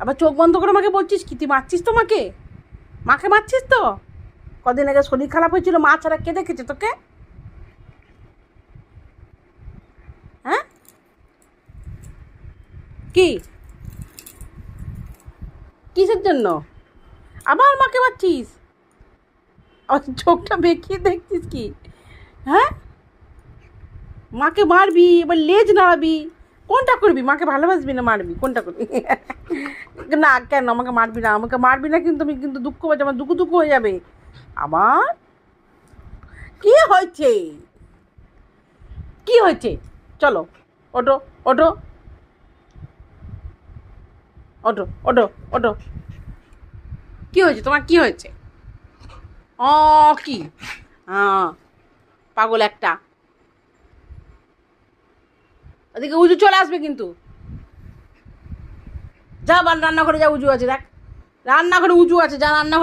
আবার চোখ বন্ধ করে আমাকে বলছিস কি? তুই মারছিস তো মাকে? মাকে মারছিস তো? কদিন আগে শরীর খারাপ হয়েছিল, মা ছাড়া কে দেখেছে তোকে? হ্যাঁ? কি? কিসের জন্য? আবার মাকে মারছিস? চোখটা বেঁকিয়ে দেখছিস কি? হ্যাঁ? মাকে মারবি, এবার লেজ নাড়াবি। কোনটা করবি? মাকে ভালোবাসবি না মারবি? কোনটা করবি? না, কেন? আমাকে মারবি না? আমাকে মারবি না কিন্তু আমি কিন্তু দুঃখ পাচ্ছি, আমার দুঃখ দুঃখ হয়ে যাবে। আমার কি হয়েছে? কি হয়েছে? চলো ওটো ওটো ওটো ওটো ওটো কি হয়েছে? তোমার কি হয়েছে? ও কি? পাগল একটা। ওদিকে উজু চলে আসবে কিন্তু। যা বান রান্নাঘরে যা উঁচু আছে দেখ। রান্নাঘরে উঁচু আছে যা রান্নাঘরে